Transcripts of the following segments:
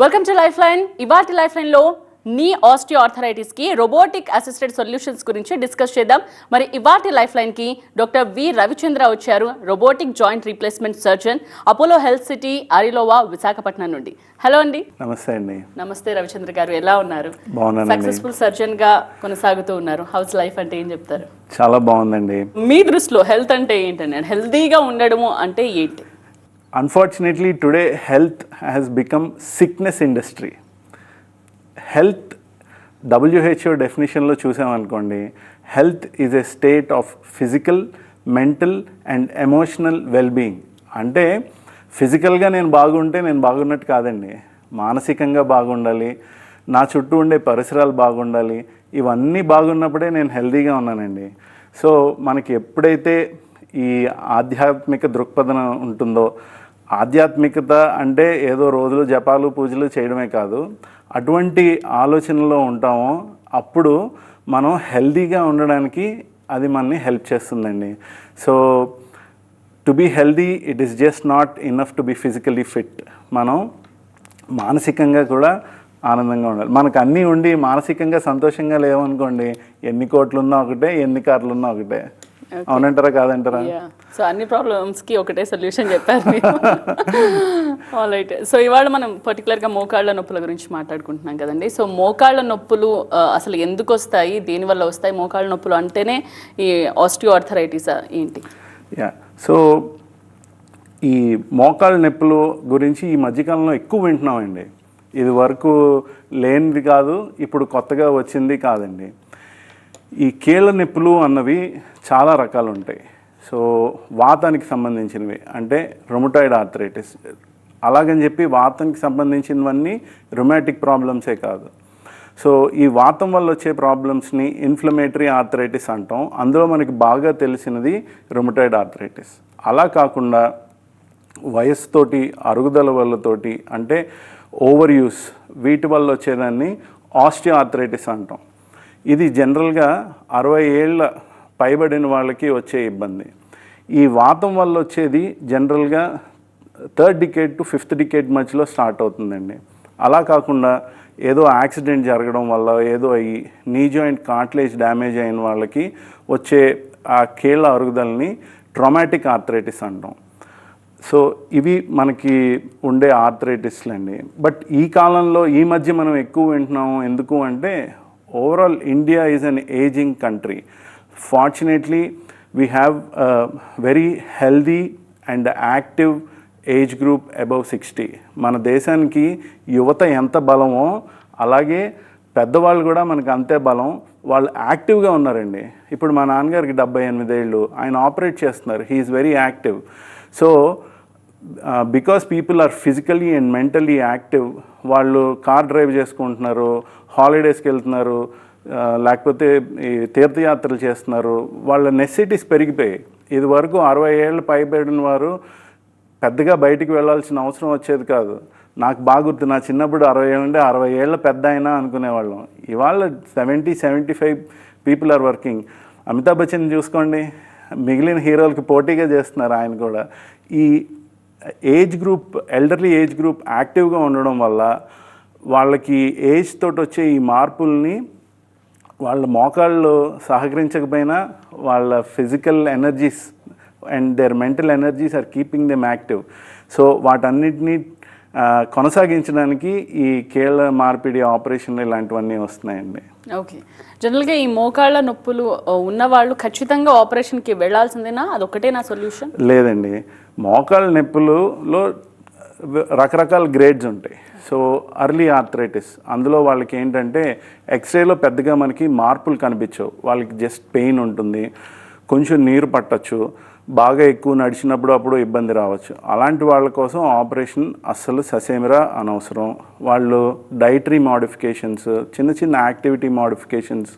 Welcome to life line ఇవాటి life లైన్లో నీ ఆస్టియో ఆర్థరైటిస్కి రోబోటిక్ అసిస్టెడ్ సొల్యూషన్స్ గురించి డిస్కస్ చేద్దాం. మరి ఇవాటి లైఫ్ లైన్కి డాక్టర్ వి రవిచంద్ర వచ్చారు robotic joint replacement surgeon Apollo Health City Arilova Visakhapatnam నుండి. హలో అండి. నమస్తే అండి. నమస్తే రవిచంద్ర గారు ఎలా ఉన్నారు? సక్సెస్ఫుల్ సర్జన్గా కొనసాగుతూ ఉన్నారు. హౌస్ లైఫ్ అంటే ఏం చెప్తారు? చాలా బాగుందండి. మీ దృష్టిలో హెల్త్ అంటే ఏంటండి? హెల్తీగా ఉండడము అంటే ఏంటి? Unfortunately today health has become sickness industry health WHO డెఫినేషన్లో చూసామనుకోండి health is a state of physical mental and emotional wellbeing అంటే ఫిజికల్గా నేను బాగుంటే నేను బాగున్నట్టు కాదండి. మానసికంగా బాగుండాలి నా చుట్టూ ఉండే పరిసరాలు బాగుండాలి ఇవన్నీ బాగున్నప్పుడే నేను హెల్తీగా ఉన్నానండి. సో మనకి ఎప్పుడైతే ఈ ఆధ్యాత్మిక దృక్పథం ఉంటుందో ఆధ్యాత్మికత అంటే ఏదో రోజులు జపాలు పూజలు చేయడమే కాదు. అటువంటి ఆలోచనలో ఉంటామో అప్పుడు మనం హెల్దీగా ఉండడానికి అది మనని హెల్ప్ చేస్తుందండి. So to be healthy it is just not enough to be physically fit. మనం మానసికంగా కూడా ఆనందంగా ఉండాలి. మనకు అన్నీ ఉండి మానసికంగా సంతోషంగా లేవనుకోండి ఎన్ని కోట్లున్నా ఒకటే ఎన్ని కార్లున్నా ఒకటే. అవునంటారా కాదంటారా? సో అన్ని ప్రాబ్లమ్స్కి ఒకటే సొల్యూషన్ చెప్పారు ఆల్ రైట్ సో ఇవాళ మనం పర్టికులర్గా మోకాళ్ళ నొప్పుల గురించి మాట్లాడుకుంటున్నాం కదండి. సో మోకాళ్ళ నొప్పులు ఆ, అసలు ఎందుకు వస్తాయి? దేని వల్ల వస్తాయి? మోకాళ్ళ నొప్పులు అంటేనే ఈ ఆస్టియో ఆర్థరైటిస్ ఏంటి? యా సో ఈ మోకాళ్ళ నొప్పులు గురించి ఈ మధ్యకాలంలో ఎక్కువ వింటున్నామండి. ఇది వరకు లేనిది కాదు ఇప్పుడు కొత్తగా వచ్చింది కాదండి. ఈ కీళ్ళ నొప్పులు అన్నవి చాలా రకాలు ఉంటాయి సో వాతానికి సంబంధించినవి అంటే రొమటాయిడ్ ఆర్థరైటిస్ అలాగని చెప్పి వాతానికి సంబంధించినవన్నీ రొమాటిక్ ప్రాబ్లమ్సే కాదు. సో ఈ వాతం వల్ల వచ్చే ప్రాబ్లమ్స్ని ఇన్ఫ్లమేటరీ ఆర్థరైటిస్ అంటాం. అందులో మనకి బాగా తెలిసినది రొమటాయిడ్ ఆర్థరైటిస్ అలా కాకుండా వయస్సుతోటి అరుగుదల వల్లతోటి అంటే ఓవర్ యూస్ వీటి వల్ల వచ్చేదాన్ని ఆస్టియో ఆర్థరైటిస్ అంటాం. ఇది జనరల్గా అరవై ఏళ్ళ పైబడిన వాళ్ళకి వచ్చే ఇబ్బంది. ఈ వాతం వల్ల వచ్చేది జనరల్గా third decade to fifth decade మధ్యలో స్టార్ట్ అవుతుందండి. అలా కాకుండా ఏదో యాక్సిడెంట్ జరగడం వల్ల ఏదో అయ్యి నీ జాయింట్ కాట్లేజ్ డ్యామేజ్ అయిన వాళ్ళకి వచ్చే ఆ కీళ్ళ అరుగుదలని ట్రొమాటిక్ ఆర్థరైటిస్ అంటాం. సో ఇవి మనకి ఉండే ఆర్థరైటిస్లు అండి బట్ ఈ కాలంలో ఈ మధ్య మనం ఎక్కువ వింటున్నాము. ఎందుకు అంటే overall India is an ageing country fortunately we have very healthy and active age group above sixty మన దేశానికి యువత ఎంత బలమో అలాగే పెద్దవాళ్ళు కూడా మనకు అంతే బలం. వాళ్ళు యాక్టివ్గా ఉన్నారండి. ఇప్పుడు మా నాన్నగారికి డెబ్బై ఎనిమిదేళ్ళు. ఆయన ఆపరేట్ చేస్తున్నారు. He is very active so because people are physically and mentally active వాళ్ళు కార్ డ్రైవ్ చేసుకుంటున్నారు హాలిడేస్కి వెళ్తున్నారు లేకపోతే ఈ తీర్థయాత్రలు చేస్తున్నారు వాళ్ళ నెసిటీస్ పెరిగిపోయాయి. ఇది వరకు అరవై ఏళ్ళు పైబడిన వారు పెద్దగా బయటికి వెళ్ళాల్సిన అవసరం వచ్చేది కాదు. నాకు బాగా గుర్తు నా చిన్నప్పుడు అరవై ఏళ్ళు అంటే అరవై ఏళ్ళ పెద్ద అయినా అనుకునేవాళ్ళం. ఇవాళ seventy seventy five people are working Amitabh Bachchan చూసుకోండి మిగిలిన హీరోలకి పోటీగా చేస్తున్నారు ఆయన కూడా. ఈ age group elderly age group యాక్టివ్గా ఉండడం వల్ల వాళ్ళకి ఏజ్ తోటి వచ్చే ఈ మార్పుల్ని వాళ్ళ మోకాళ్ళు సహకరించకపోయినా వాళ్ళ physical energies and their mental energies are keeping them active so వాటన్నిటినీ కొనసాగించడానికి ఈ కీళ్ళ మార్పిడి ఆపరేషన్లు ఇలాంటివన్నీ వస్తున్నాయండి. ఓకే. జనరల్గా ఈ మోకాళ్ళ నొప్పులు ఉన్నవాళ్ళు ఖచ్చితంగా ఆపరేషన్కి వెళ్ళాల్సిందేనా? అదొకటే నా సొల్యూషన్? లేదండి. మోకాళ్ళ నొప్పులలో రకరకాల గ్రేడ్స్ ఉంటాయి. So early arthritis. అందులో వాళ్ళకి ఏంటంటే ఎక్స్రేలో పెద్దగా మనకి మార్పులు కనిపించవు. వాళ్ళకి జస్ట్ పెయిన్ ఉంటుంది. కొంచెం నీరు పట్టచ్చు. బాగా ఎక్కువ నడిచినప్పుడు అప్పుడు ఇబ్బంది రావచ్చు. అలాంటి వాళ్ళ కోసం ఆపరేషన్ అస్సలు ససేమిరా అనవసరం. వాళ్ళు డైటరీ మోడిఫికేషన్స్ చిన్న చిన్న యాక్టివిటీ మోడిఫికేషన్స్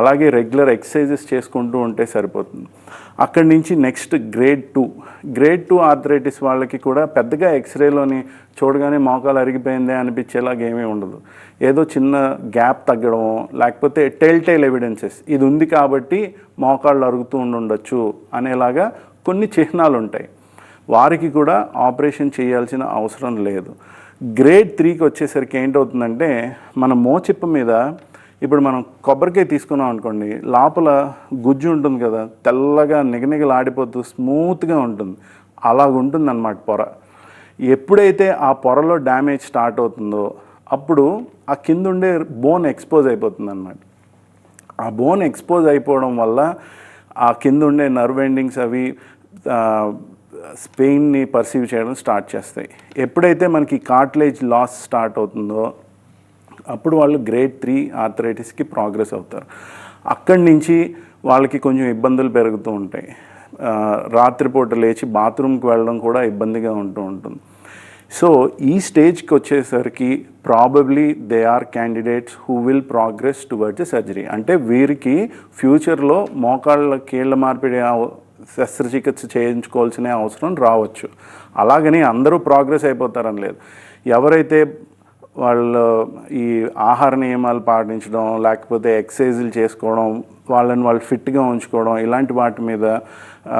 అలాగే రెగ్యులర్ ఎక్సర్సైజెస్ చేసుకుంటూ ఉంటే సరిపోతుంది. అక్కడి నుంచి next grade two. Grade two arthritis వాళ్ళకి కూడా పెద్దగా ఎక్స్రేలోని చూడగానే మోకాలు అరిగిపోయిందే అనిపించేలాగా ఏమీ ఉండదు. ఏదో చిన్న గ్యాప్ తగ్గడమో లేకపోతే టెల్ టైల్ ఎవిడెన్సెస్. ఇది ఉంది కాబట్టి మోకాళ్ళు అరుగుతూ ఉండుండొచ్చు అనేలాగా కొన్ని చిహ్నాలు ఉంటాయి. వారికి కూడా ఆపరేషన్ చేయాల్సిన అవసరం లేదు. గ్రేడ్ త్రీకి వచ్చేసరికి ఏంటవుతుందంటే మన మోచిప్ప మీద ఇప్పుడు మనం కొబ్బరికాయ తీసుకున్నాం అనుకోండి లోపల గుజ్జు ఉంటుంది కదా తెల్లగా నిగనిగలాడిపోతూ స్మూత్గా ఉంటుంది. అలాగుంటుంది అన్నమాట పొర. ఎప్పుడైతే ఆ పొరలో డ్యామేజ్ స్టార్ట్ అవుతుందో అప్పుడు ఆ కింద ఉండే బోన్ ఎక్స్పోజ్ అయిపోతుంది అనమాట ఆ బోన్ ఎక్స్పోజ్ అయిపోవడం వల్ల ఆ కింద ఉండే నర్వ్ ఎండింగ్స్ అవి స్పెయిన్ని పర్సీవ్ చేయడం స్టార్ట్ చేస్తాయి. ఎప్పుడైతే మనకి కార్ట్లేజ్ లాస్ స్టార్ట్ అవుతుందో అప్పుడు వాళ్ళు గ్రేడ్ త్రీ ఆర్థరైటిస్కి ప్రోగ్రెస్ అవుతారు. అక్కడి నుంచి వాళ్ళకి కొంచెం ఇబ్బందులు పెరుగుతూ ఉంటాయి. రాత్రిపూట లేచి బాత్రూమ్కి వెళ్ళడం కూడా ఇబ్బందిగా ఉంటూ ఉంటుంది. సో ఈ స్టేజ్కి వచ్చేసరికి probably they are candidates who will progress towards surgery అంటే వీరికి ఫ్యూచర్లో మోకాళ్ళ కీళ్ళ మార్పిడి శస్త్రచికిత్స చేయించుకోవాల్సిన అవసరం రావచ్చు. అలాగని అందరూ ప్రోగ్రెస్ అయిపోతారని లేదు. ఎవరైతే వాళ్ళు ఈ ఆహార నియమాలు పాటించడం లేకపోతే ఎక్సర్సైజులు చేసుకోవడం వాళ్ళని వాళ్ళు ఫిట్గా ఉంచుకోవడం ఇలాంటి వాటి మీద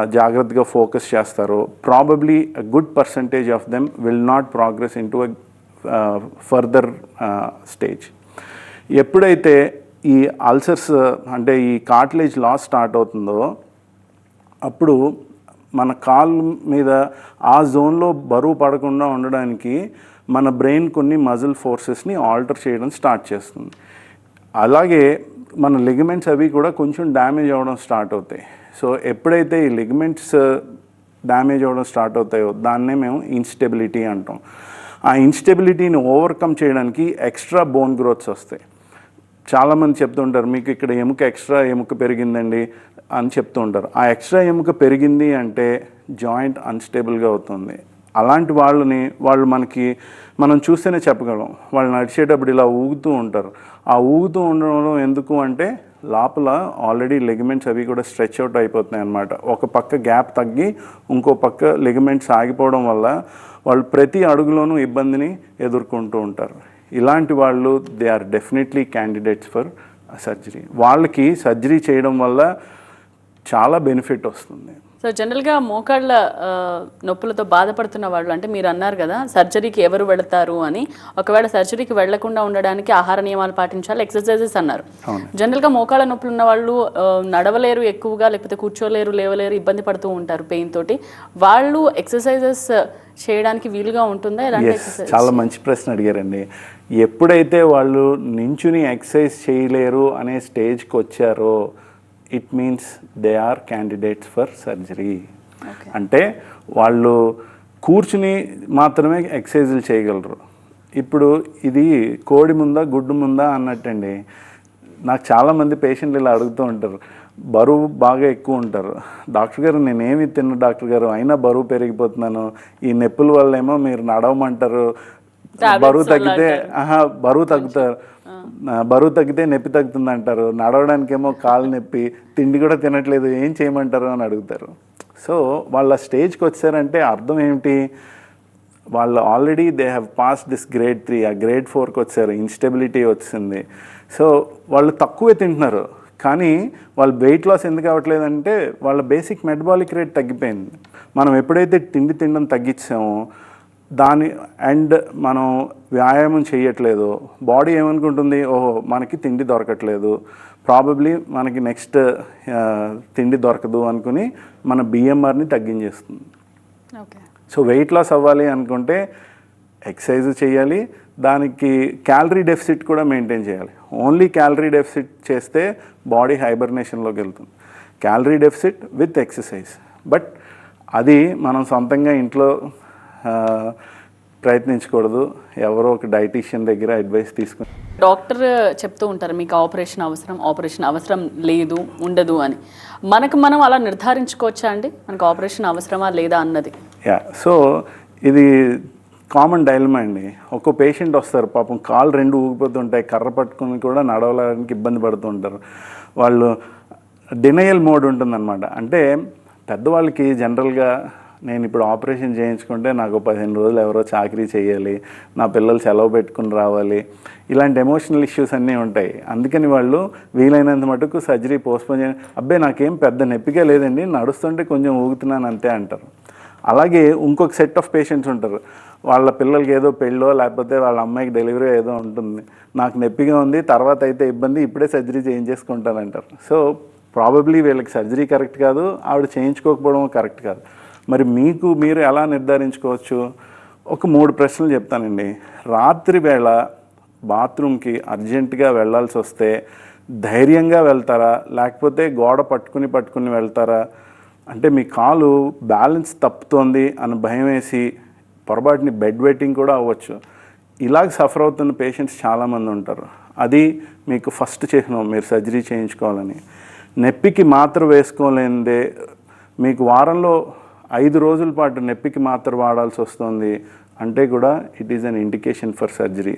జాగ్రత్తగా ఫోకస్ చేస్తారు. Probably good percentage of them will not progress in to further stage ఎప్పుడైతే ఈ అల్సర్స్ అంటే ఈ కార్టిలేజ్ లాస్ స్టార్ట్ అవుతుందో అప్పుడు మన కాల్ మీద ఆ జోన్లో బరువు పడకుండా ఉండడానికి మన బ్రెయిన్ కొన్ని మజిల్ ఫోర్సెస్ని ఆల్టర్ చేయడం స్టార్ట్ చేస్తుంది. అలాగే మన లిగమెంట్స్ అవి కూడా కొంచెం డ్యామేజ్ అవ్వడం స్టార్ట్ అవుతాయి. సో ఎప్పుడైతే ఈ లిగమెంట్స్ డ్యామేజ్ అవ్వడం స్టార్ట్ అవుతాయో దాన్నే మేము ఇన్స్టెబిలిటీ అంటాం. ఆ ఇన్స్టెబిలిటీని ఓవర్కమ్ చేయడానికి ఎక్స్ట్రా బోన్ గ్రోత్స్ వస్తాయి. చాలామంది చెప్తుంటారు మీకు ఇక్కడ ఎముక ఎక్స్ట్రా ఎముక పెరిగిందండి అని చెప్తూ ఉంటారు ఆ ఎక్స్ట్రా ఎముక పెరిగింది అంటే జాయింట్ అన్స్టేబుల్గా అవుతుంది. అలాంటి వాళ్ళని వాళ్ళు మనకి మనం చూస్తేనే చెప్పగలం. వాళ్ళు నడిచేటప్పుడు ఇలా ఊగుతూ ఉంటారు. ఆ ఊగుతూ ఉండడం ఎందుకు అంటే లోపల ఆల్రెడీ లెగమెంట్స్ అవి కూడా స్ట్రెచ్ అవుట్ అయిపోతున్నాయి అన్నమాట. ఒక పక్క గ్యాప్ తగ్గి ఇంకో పక్క లెగమెంట్స్ ఆగిపోవడం వల్ల వాళ్ళు ప్రతి అడుగులోనూ ఇబ్బందిని ఎదుర్కొంటూ ఉంటారు. ఇలాంటి వాళ్ళు they are definitely candidates for surgery. వాళ్ళకి సర్జరీ చేయడం వల్ల చాలా బెనిఫిట్ వస్తుంది. సో జనరల్గా మోకాళ్ళ నొప్పులతో బాధపడుతున్న వాళ్ళు అంటే మీరు అన్నారు కదా సర్జరీకి ఎవరు వెళతారు అని. ఒకవేళ సర్జరీకి వెళ్ళకుండా ఉండడానికి ఆహార నియమాలు పాటించాలి ఎక్సర్సైజెస్ అన్నారు. జనరల్గా మోకాళ్ళ నొప్పులు ఉన్న వాళ్ళు నడవలేరు ఎక్కువగా లేకపోతే కూర్చోలేరు లేవలేరు ఇబ్బంది పడుతూ ఉంటారు పెయిన్ తోటి. వాళ్ళు ఎక్సర్సైజెస్ చేయడానికి వీలుగా ఉంటుందా? ఎలాంటి చాలా మంచి ప్రశ్న అడిగారండి. ఎప్పుడైతే వాళ్ళు నించుని ఎక్సర్సైజ్ చేయలేరు అనే స్టేజ్కి వచ్చారో it means they are candidates for surgery అంటే వాళ్ళు కూర్చుని మాత్రమే ఎక్సర్సైజులు చేయగలరు. ఇప్పుడు ఇది కోడి ముందా గుడ్డు ముందా అన్నట్టండి. నాకు చాలామంది పేషెంట్లు ఇలా అడుగుతూ ఉంటారు. బరువు బాగా ఎక్కువ ఉంటారు. డాక్టర్ గారు నేనేమి తిన్న డాక్టర్ గారు? అయినా బరువు పెరిగిపోతున్నాను. ఈ నొప్పుల వల్ల ఏమో మీరు నడవమంటారు. బరువు తగ్గితే ఆహా బరువు తగ్గుతారు బరువు తగ్గితే నొప్పి తగ్గుతుంది అంటారు నడవడానికేమో కాలు నొప్పి తిండి కూడా తినట్లేదు ఏం చేయమంటారు అని అడుగుతారు. సో వాళ్ళ స్టేజ్కి వచ్చారంటే అర్థం ఏమిటి? వాళ్ళు already they have pass this grade three ఆ గ్రేడ్ ఫోర్కి వచ్చారు ఇన్స్టెబిలిటీ వచ్చింది. సో వాళ్ళు తక్కువే తింటున్నారు. కానీ వాళ్ళు వెయిట్ లాస్ ఎందుకు అవ్వట్లేదంటే వాళ్ళ బేసిక్ మెటబాలిక్ రేట్ తగ్గిపోయింది. మనం ఎప్పుడైతే తిండి తినడం తగ్గించామో దాని అండ్ మనం వ్యాయామం చేయట్లేదు బాడీ ఏమనుకుంటుంది? ఓహో మనకి తిండి దొరకట్లేదు. ప్రాబబ్లీ మనకి నెక్స్ట్ తిండి దొరకదు అనుకుని మన బిఎంఆర్ని తగ్గించేస్తుంది. ఓకే. సో వెయిట్ లాస్ అవ్వాలి అనుకుంటే ఎక్సర్సైజ్ చేయాలి దానికి క్యాలరీ డెఫిసిట్ కూడా మెయింటైన్ చేయాలి. ఓన్లీ క్యాలరీ డెఫిసిట్ చేస్తే బాడీ హైబర్నేషన్లోకి వెళ్తుంది. Calorie deficit with exercise but అది మనం సొంతంగా ఇంట్లో ప్రయత్నించకూడదు. ఎవరో ఒక డైటీషియన్ దగ్గర అడ్వైస్ తీసుకుని డాక్టర్ చెప్తూ ఉంటారు మీకు ఆపరేషన్ అవసరం ఆపరేషన్ అవసరం లేదు ఉండదు అని. మనకు మనం అలా నిర్ధారించుకోవచ్చా అండి? మనకు ఆపరేషన్ అవసరమా లేదా అన్నది? యా. సో ఇది కామన్ డైలమా అండి. ఒక్కో పేషెంట్ వస్తారు పాపం కాలు రెండు ఊగిపోతుంటాయి కర్ర పట్టుకుని కూడా నడవడానికి ఇబ్బంది పడుతుంటారు వాళ్ళు డినయల్ మోడ్ ఉంటుందన్నమాట. అంటే పెద్దవాళ్ళకి జనరల్గా నేను ఇప్పుడు ఆపరేషన్ చేయించుకుంటే నాకు పదిహేను రోజులు ఎవరో చాకరీ చేయాలి నా పిల్లలు సెలవు పెట్టుకుని రావాలి. ఇలాంటి ఎమోషనల్ ఇష్యూస్ అన్నీ ఉంటాయి. అందుకని వాళ్ళు వీలైనంత మటుకు సర్జరీ పోస్ట్పోన్ చేయ అబ్బాయి నాకేం పెద్ద నొప్పిగా లేదండి నడుస్తుంటే కొంచెం ఊగుతున్నాను అంతే అంటారు. అలాగే ఇంకొక సెట్ ఆఫ్ పేషెంట్స్ ఉంటారు. వాళ్ళ పిల్లలకి ఏదో పెళ్ళో లేకపోతే వాళ్ళ అమ్మాయికి డెలివరీ ఏదో ఉంటుంది. నాకు నొప్పిగా ఉంది తర్వాత అయితే ఇబ్బంది ఇప్పుడే సర్జరీ చేయించేసుకుంటానంటారు సో ప్రాబబ్లీ వీళ్ళకి సర్జరీ కరెక్ట్ కాదు ఆవిడ చేయించుకోకపోవడం కరెక్ట్ కాదు. మరి మీకు మీరు ఎలా నిర్ధారించుకోవచ్చు? ఒక మూడు ప్రశ్నలు చెప్తానండి. రాత్రి వేళ బాత్రూమ్కి అర్జెంటుగా వెళ్ళాల్సి వస్తే ధైర్యంగా వెళ్తారా? లేకపోతే గోడ పట్టుకుని పట్టుకుని వెళ్తారా? అంటే మీ కాలు బ్యాలెన్స్ తప్పుతోంది అని భయం వేసి పొరపాటుని బెడ్ వెయిటింగ్ కూడా అవ్వచ్చు. ఇలాగ సఫర్ అవుతున్న పేషెంట్స్ చాలామంది ఉంటారు. అది మీకు ఫస్ట్ చిహ్నం మీరు సర్జరీ చేయించుకోవాలని. నొప్పికి మాత్రం వేసుకోలేనిదే. మీకు వారంలో ఐదు రోజుల పాటు నొప్పికి మాత్ర వాడాల్సి వస్తుంది అంటే కూడా it is an indication for surgery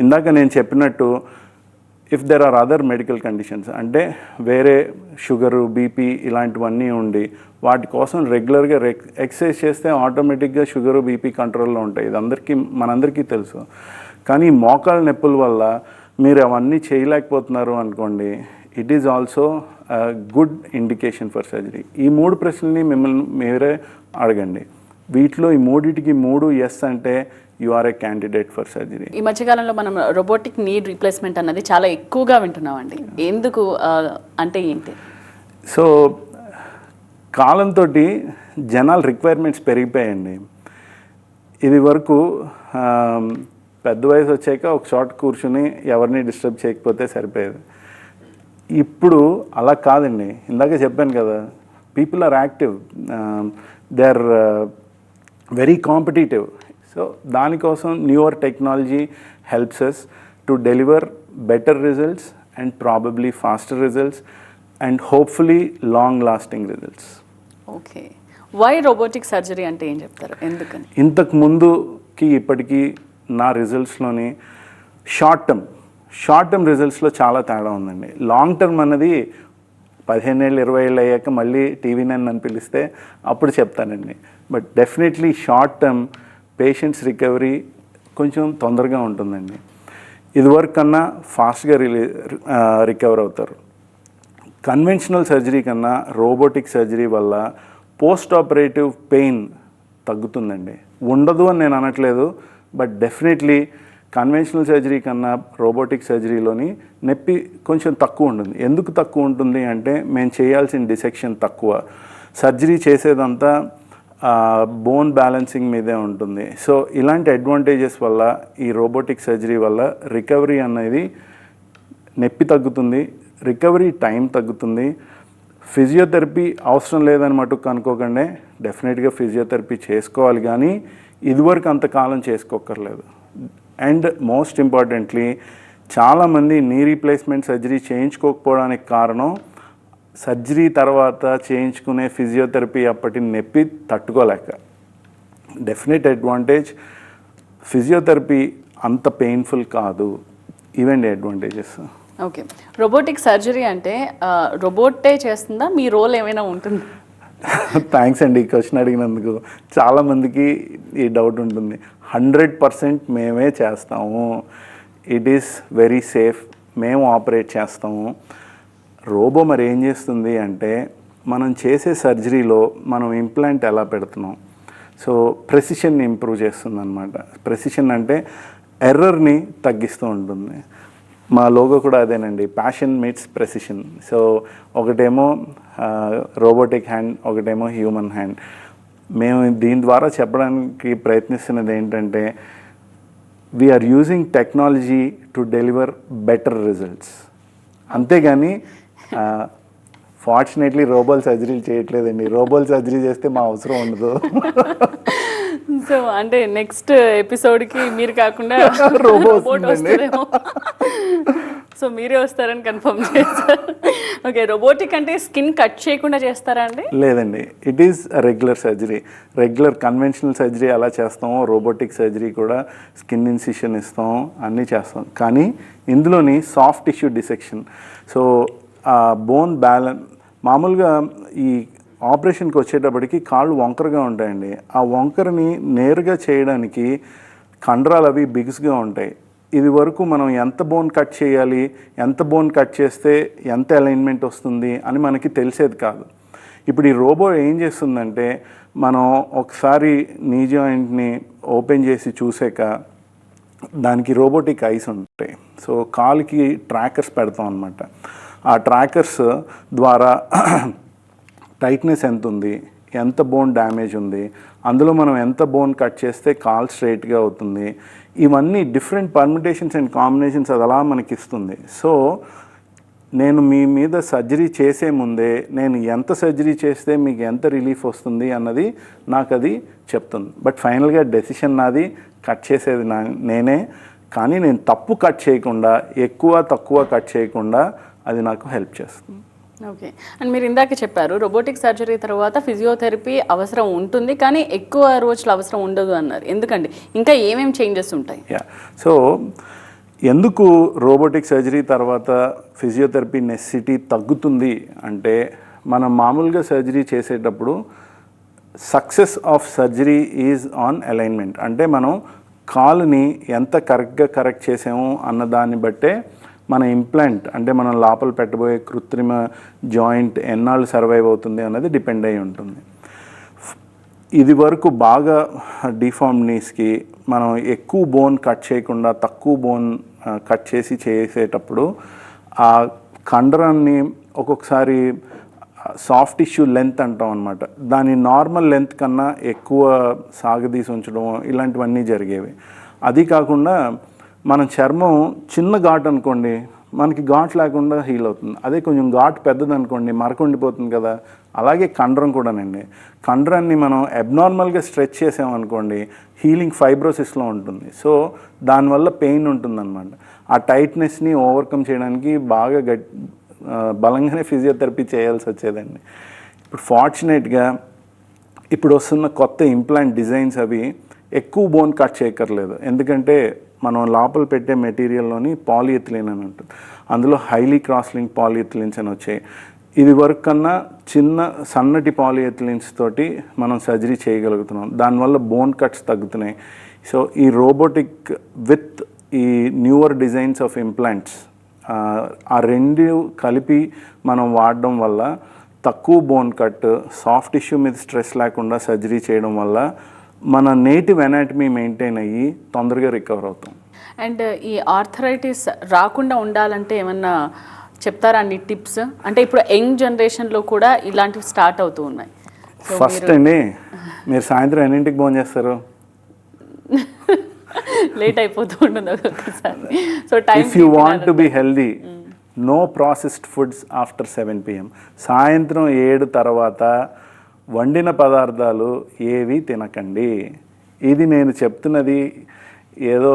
ఇందాక నేను చెప్పినట్టు if there are other medical conditions అంటే వేరే షుగరు బీపీ ఇలాంటివన్నీ ఉండి వాటి కోసం రెగ్యులర్గా ఎక్సర్సైజ్ చేస్తే ఆటోమేటిక్గా షుగరు బీపీ కంట్రోల్లో ఉంటాయి. ఇది అందరికీ మనందరికీ తెలుసు. కానీ మోకాళ్ళ నొప్పుల వల్ల మీరు అవన్నీ చేయలేకపోతున్నారు అనుకోండి it is also good indication for surgery ఈ మూడు ప్రశ్నల్ని మిమ్మల్ని మీరే అడగండి. వీటిలో ఈ మూడిటికి మూడు ఎస్ అంటే you are a candidate for surgery ఈ మధ్యకాలంలో మనం రోబోటిక్ నీడ్ రీప్లేస్మెంట్ అన్నది చాలా ఎక్కువగా వింటున్నామండి. ఎందుకు అంటే ఏంటి? సో కాలంతో జనాల రిక్వైర్మెంట్స్ పెరిగిపోయాయండి. ఇది వరకు పెద్ద వయసు వచ్చాక ఒక చోట కూర్చుని ఎవరిని డిస్టర్బ్ చేయకపోతే సరిపోయేది. ఇప్పుడు అలా కాదండి. ఇందాక చెప్పాను కదా people are active they are very competitive so దానికోసం newer technology helps us to deliver better results and probably faster results and hopefully long lasting results okay why robotic surgery అంటే ఏం చెప్తారు? ఎందుకని? ఇంతకు ముందుకి ఇప్పటికీ నా రిజల్ట్స్లోని షార్ట్ టర్మ్ షార్ట్ టర్మ్ రిజల్ట్స్లో చాలా తేడా ఉందండి. లాంగ్ టర్మ్ అన్నది పదిహేను ఏళ్ళు ఇరవై ఏళ్ళు అయ్యాక మళ్ళీ టీవీ నన్ను అని పిలిస్తే అప్పుడు చెప్తానండి. But definitely short term patients recovery కొంచెం తొందరగా ఉంటుందండి. ఇదివరకు కన్నా ఫాస్ట్గా రిలీ రికవర్ అవుతారు. కన్వెన్షనల్ సర్జరీ కన్నా రోబోటిక్ సర్జరీ వల్ల పోస్ట్ ఆపరేటివ్ పెయిన్ తగ్గుతుందండి. ఉండదు అని నేను అనట్లేదు బట్ డెఫినెట్లీ కన్వెన్షనల్ సర్జరీ కన్నా రోబోటిక్ సర్జరీలోని నొప్పి కొంచెం తక్కువ ఉంటుంది. ఎందుకు తక్కువ ఉంటుంది అంటే మేము చేయాల్సిన డిసెక్షన్ తక్కువ. సర్జరీ చేసేదంతా బోన్ బ్యాలెన్సింగ్ మీదే ఉంటుంది. సో ఇలాంటి అడ్వాంటేజెస్ వల్ల ఈ రోబోటిక్ సర్జరీ వల్ల రికవరీ అనేది నొప్పి తగ్గుతుంది రికవరీ టైం తగ్గుతుంది. ఫిజియోథెరపీ అవసరం లేదని మటుకు అనుకోకండి డెఫినెట్గా ఫిజియోథెరపీ చేసుకోవాలి కానీ ఇదివరకు అంతకాలం చేసుకోకర్లేదు అండ్ మోస్ట్ ఇంపార్టెంట్లీ చాలామంది నీ రీప్లేస్మెంట్ సర్జరీ చేయించుకోకపోవడానికి కారణం సర్జరీ తర్వాత చేయించుకునే ఫిజియోథెరపీ అప్పటి నొప్పి తట్టుకోలేక. డెఫినెట్ అడ్వాంటేజ్ ఫిజియోథెరపీ అంత పెయిన్ఫుల్ కాదు. ఇవండి అడ్వాంటేజెస్ ఓకే రోబోటిక్ సర్జరీ అంటే రోబోటే చేస్తుందా? మీ రోల్ ఏమైనా ఉంటుంది? థ్యాంక్స్ అండి ఈ క్వశ్చన్ అడిగినందుకు. చాలామందికి ఈ డౌట్ ఉంటుంది. హండ్రెడ్ పర్సెంట్ మేమే చేస్తాము. ఇట్ ఈస్ వెరీ సేఫ్ మేము ఆపరేట్ చేస్తాము. రోబో మరి ఏం చేస్తుంది అంటే మనం చేసే సర్జరీలో మనం ఇంప్లాంట్ ఎలా పెడుతున్నాం? సో ప్రెసిషన్ ఇంప్రూవ్ చేస్తుంది అనమాట ప్రెసిషన్ అంటే ఎర్రర్ని తగ్గిస్తూ ఉంటుంది. మా లోగో కూడా అదేనండి. ప్యాషన్ మీట్స్ ప్రెసిషన్ సో ఒకటేమో రోబోటిక్ హ్యాండ్ ఒకటేమో హ్యూమన్ హ్యాండ్ మేము దీని ద్వారా చెప్పడానికి ప్రయత్నిస్తున్నది ఏంటంటే we are using technology to deliver better results అంతేగాని ఫార్చునేట్లీ రోబోల్ సర్జరీలు చేయట్లేదండి. రోబోల్ సర్జరీ చేస్తే మా అవసరం ఉండదు. సో అంటే నెక్స్ట్ ఎపిసోడ్కి మీరు కాకుండా రోబో రోబోట్. వస్తుందేమో. సో మీరే వస్తారని కన్ఫర్మ్ చేశారు. ఓకే రోబోటిక్ అంటే స్కిన్ కట్ చేయకుండా చేస్తారా అండి? లేదండి. It is regular surgery regular conventional surgery ఎలా చేస్తామో రోబోటిక్ సర్జరీ కూడా స్కిన్ ఇన్సిషన్ ఇస్తాం. అన్నీ చేస్తాం. కానీ ఇందులోని soft tissue dissection so bone balance మామూలుగా ఈ ఆపరేషన్కి వచ్చేటప్పటికి కాళ్ళు వంకరగా ఉంటాయండి. ఆ వంకరని నేరుగా చేయడానికి కండరాలు అవి బిగుసుగా ఉంటాయి. ఇది వరకు మనం ఎంత బోన్ కట్ చేయాలి ఎంత బోన్ కట్ చేస్తే ఎంత అలైన్మెంట్ వస్తుంది అని మనకి తెలిసేది కాదు. ఇప్పుడు ఈ రోబో ఏం చేస్తుందంటే మనం ఒకసారి నీ జాయింట్ని ఓపెన్ చేసి చూసాక దానికి రోబోటిక్ ఐస్ ఉంటాయి. సో కాలుకి ట్రాకర్స్ పెడతాం అనమాట ఆ ట్రాకర్స్ ద్వారా టైట్నెస్ ఎంత ఉంది? ఎంత బోన్ డ్యామేజ్ ఉంది? అందులో మనం ఎంత బోన్ కట్ చేస్తే కాల్ స్ట్రైట్గా అవుతుంది? ఇవన్నీ డిఫరెంట్ పర్మిటేషన్స్ అండ్ కాంబినేషన్స్ అది అలా మనకి ఇస్తుంది సో నేను మీ మీద సర్జరీ చేసే ముందే నేను ఎంత సర్జరీ చేస్తే మీకు ఎంత రిలీఫ్ వస్తుంది అన్నది నాకు అది చెప్తుంది బట్ ఫైనల్గా డెసిషన్ నాది కట్ చేసేది నా నేనే. కానీ నేను తప్పు కట్ చేయకుండా ఎక్కువ తక్కువ కట్ చేయకుండా అది నాకు హెల్ప్ చేస్తుంది. ఓకే. అండ్ మీరు ఇందాక చెప్పారు రోబోటిక్ సర్జరీ తర్వాత ఫిజియోథెరపీ అవసరం ఉంటుంది కానీ ఎక్కువ రోజులు అవసరం ఉండదు అన్నారు. ఎందుకండి? ఇంకా ఏమేమి చేంజెస్ ఉంటాయి? యా సో ఎందుకు రోబోటిక్ సర్జరీ తర్వాత ఫిజియోథెరపీ నెసిటీ తగ్గుతుంది అంటే మనం మామూలుగా సర్జరీ చేసేటప్పుడు success of surgery is on alignment అంటే మనం కాలుని ఎంత కరెక్ట్గా కరెక్ట్ చేసాము అన్న దాన్ని బట్టే మన ఇంప్లాంట్ అంటే మనం లోపల పెట్టబోయే కృత్రిమ జాయింట్ ఎన్నాళ్ళు సర్వైవ్ అవుతుంది అన్నది డిపెండ్ అయి ఉంటుంది. ఇది వరకు బాగా డిఫార్మ్ నీస్కి మనం ఎక్కువ బోన్ కట్ చేయకుండా తక్కువ బోన్ కట్ చేసి చేసేటప్పుడు ఆ కండరాన్ని ఒక్కొక్కసారి సాఫ్ట్ టిష్యూ లెంత్ అంటాం అనమాట దాని నార్మల్ లెంత్ కన్నా ఎక్కువ సాగదీసి ఉంచడం ఇలాంటివన్నీ జరిగేవి. అది కాకుండా మన చర్మం చిన్న ఘాట్ అనుకోండి మనకి ఘాట్ లేకుండా హీల్ అవుతుంది. అదే కొంచెం ఘాట్ పెద్దది అనుకోండి మరకుండిపోతుంది కదా. అలాగే కండరం కూడానండి. కండరాన్ని మనం అబ్నార్మల్గా స్ట్రెచ్ చేసామనుకోండి హీలింగ్ ఫైబ్రోసిస్లో ఉంటుంది. సో దానివల్ల పెయిన్ ఉంటుందన్నమాట. ఆ టైట్నెస్ని ఓవర్కమ్ చేయడానికి బాగా గట్ బలంగానే ఫిజియోథెరపీ చేయాల్సి వచ్చేదండి. ఇప్పుడు ఫార్చునేట్గా ఇప్పుడు వస్తున్న కొత్త ఇంప్లాంట్ డిజైన్స్ అవి ఎక్కువ బోన్ కట్ చేయక్కర్లేదు. ఎందుకంటే మనం లోపల పెట్టే మెటీరియల్లోని పాలిఎథిలిన్ అని ఉంటుంది. అందులో హైలీ క్రాస్లింగ్ పాలిఎథిలిన్స్ అని వచ్చాయి. ఇది వరకు కన్నా చిన్న సన్నటి పాలిఎథిలిన్స్ తోటి మనం సర్జరీ చేయగలుగుతున్నాం. దానివల్ల బోన్ కట్స్ తగ్గుతున్నాయి. సో ఈ రోబోటిక్ విత్ ఈ న్యూవర్ డిజైన్స్ ఆఫ్ ఇంప్లాంట్స్ ఆ రెండు కలిపి మనం వాడడం వల్ల తక్కువ బోన్ కట్ సాఫ్ట్ టిష్యూ మీద స్ట్రెస్ లేకుండా సర్జరీ చేయడం వల్ల మన నేటివ్ ఎనాటమీ మెయింటైన్ అయ్యి తొందరగా రికవర్ అవుతాం. అండ్ ఈ ఆర్థరైటిస్ రాకుండా ఉండాలంటే ఏమన్నా చెప్తారా అండి టిప్స్ అంటే ఇప్పుడు యంగ్ జనరేషన్లో కూడా ఇలాంటివి స్టార్ట్ అవుతూ ఉన్నాయి. ఫస్ట్ అండి మీరు సాయంత్రం ఎన్నింటికి భోజనం చేస్తారు? లేట్ అయిపోతూ ఉంటుంది ఒక్కొక్కసారి. So time if you want to be healthy no processed foods after seven PM సాయంత్రం ఏడు తర్వాత వండిన పదార్థాలు ఏవి తినకండి. ఇది నేను చెప్తున్నది ఏదో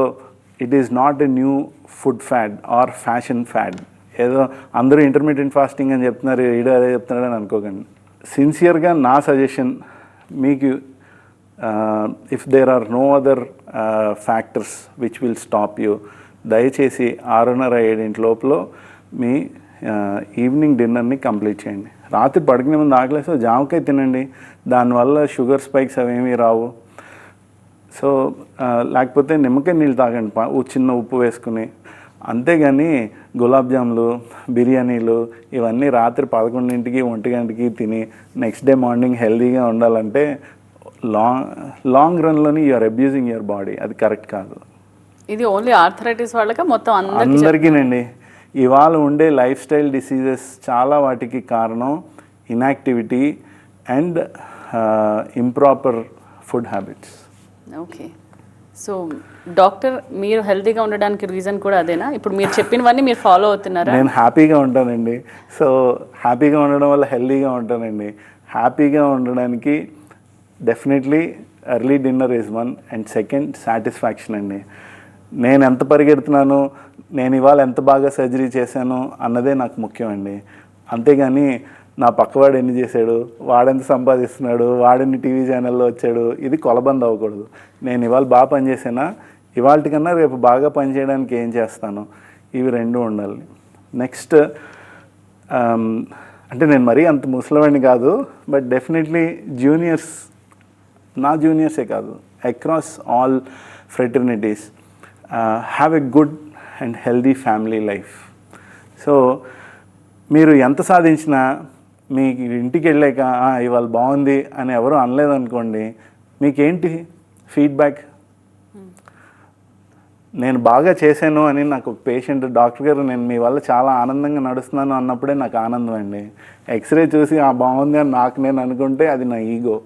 it is not a new food fad or fashion fad ఏదో అందరూ ఇంటర్మీడియట్ ఫాస్టింగ్ అని చెప్తున్నారు ఈడు అదే చెప్తున్నాడు అని అనుకోకండి. సిన్సియర్గా నా సజెషన్ మీకు if there are no other factors which will stop you దయచేసి ఆరున్నర ఏడింటి లోపల మీ ఈవినింగ్ డిన్నర్ని కంప్లీట్ చేయండి. రాత్రి పడుకునే ముందు ఆకలేస్తే జామకాయ తినండి. దానివల్ల షుగర్ స్పైక్స్ అవేమీ రావు. సో లేకపోతే నిమ్మకాయ నీళ్ళు తాగండి. ఓ చిన్న ఉప్పు వేసుకుని. అంతేగాని గులాబ్ జాములు బిర్యానీలు ఇవన్నీ రాత్రి పదకొండింటికి ఒంటి గంటకి తిని నెక్స్ట్ డే మార్నింగ్ హెల్తీగా ఉండాలంటే లాంగ్ లాంగ్ రన్లోని యూఆర్ అబ్యూజింగ్ యువర్ బాడీ. అది కరెక్ట్ కాదు. ఇది ఓన్లీ ఆర్థరైటిస్ వాళ్ళక మొత్తం అందరికి అందరికీనండి. ఇవాళ ఉండే లైఫ్ స్టైల్ డిసీజెస్ చాలా వాటికి కారణం inactivity and improper food habits. Okay. So doctor మీరు హెల్తీగా ఉండడానికి రీజన్ కూడా అదేనా? ఇప్పుడు మీరు చెప్పినవన్నీ మీరు ఫాలో అవుతున్నారా? నేను హ్యాపీగా ఉంటానండి. సో హ్యాపీగా ఉండడం వల్ల హెల్తీగా ఉంటానండి. హ్యాపీగా ఉండడానికి definitely early dinner is one and second satisfaction అండి. నేను ఎంత పరిగెడుతున్నాను నేను ఇవాళ ఎంత బాగా సర్జరీ చేశాను అన్నదే నాకు ముఖ్యం అండి అంతేగాని నా పక్కవాడు ఎన్ని చేశాడు? వాడెంత సంపాదిస్తున్నాడు? వాడెన్ని టీవీ ఛానల్లో వచ్చాడు? ఇది కొలబంద అవ్వకూడదు. నేను ఇవాళ బాగా పనిచేసానా ఇవాళ కన్నా రేపు బాగా పనిచేయడానికి ఏం చేస్తాను? ఇవి రెండు ఉండాలి. నెక్స్ట్ అంటే నేను మరీ అంత ముసలివాడిని కాదు బట్ డెఫినెట్లీ జూనియర్స్ నా జూనియర్సే కాదు across all fraternities have a good and healthy family life so మీరు ఎంత సాధించినా మీకు ఇంటికి వెళ్ళాక ఇవాళ బాగుంది అని ఎవరు అనలేదనుకోండి మీకేంటి ఫీడ్బ్యాక్ నేను బాగా చేశాను అని నాకు ఒక పేషెంట్ డాక్టర్ గారు నేను మీ వల్ల చాలా ఆనందంగా నడుస్తున్నాను అన్నప్పుడే నాకు ఆనందం అండి. ఎక్స్రే చూసి ఆ బాగుంది అని నాకు నేను అనుకుంటే అది నా ఈగో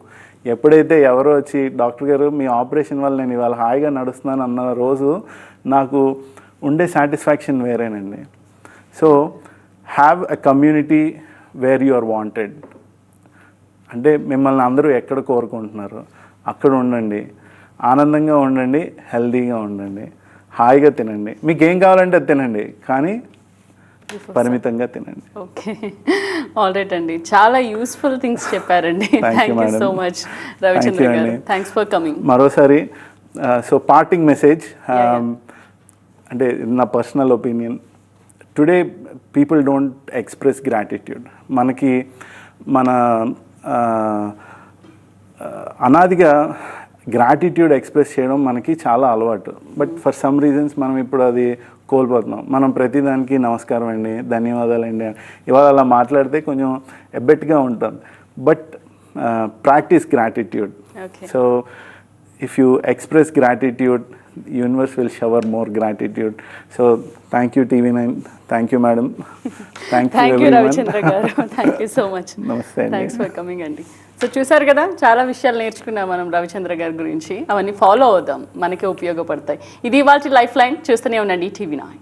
ఎప్పుడైతే ఎవరో వచ్చి డాక్టర్ గారు మీ ఆపరేషన్ వల్ల నేను ఇవాళ హాయిగా నడుస్తున్నాను అన్న రోజు నాకు ఉండే satisfaction వేరేనండి. So have a community where you are wanted అంటే మిమ్మల్ని అందరూ ఎక్కడ కోరుకుంటున్నారు? అక్కడ ఉండండి. ఆనందంగా ఉండండి హెల్తీగా ఉండండి. హాయిగా తినండి. మీకు ఏం కావాలంటే అది తినండి. కానీ పరిమితంగా తినండి. ఓకే. ఆల్ రైట్ అండి. చాలా యూస్ఫుల్ థింగ్స్ చెప్పారండి. Thank you. So much Ravichandra గారు. థ్యాంక్స్ ఫర్ కమింగ్ మరోసారి సో పార్టింగ్ మెసేజ్. అంటే నా personal opinion today people don't express gratitude మనకి మన అనాదిగా గ్రాటిట్యూడ్ ఎక్స్ప్రెస్ చేయడం మనకి చాలా అలవాటు. బట్ ఫర్ సమ్ రీజన్స్ మనం ఇప్పుడు అది కోల్పోతున్నాం. మనం ప్రతిదానికి నమస్కారం అండి ధన్యవాదాలండి ఇవాళ అలా మాట్లాడితే కొంచెం ఎబ్బెట్గా ఉంటుంది but practice gratitude so if you express gratitude, universe will shower more gratitude. So thank you TV9. Thank you madam. Thank you thank you everyone. Ravichandra garu thank you so much నమస్తే అండి. Thanks for coming అండి so చూసారు కదా చాలా విషయాలు నేర్చుకున్నాం మనం రవిచంద్ర గారి గురించి అవన్నీ ఫాలో అవుదాం మనకే ఉపయోగపడతాయి ఇది ఇవాళ లైఫ్ లైన్ చూస్తూనే ఉండండి టీవీ నైన్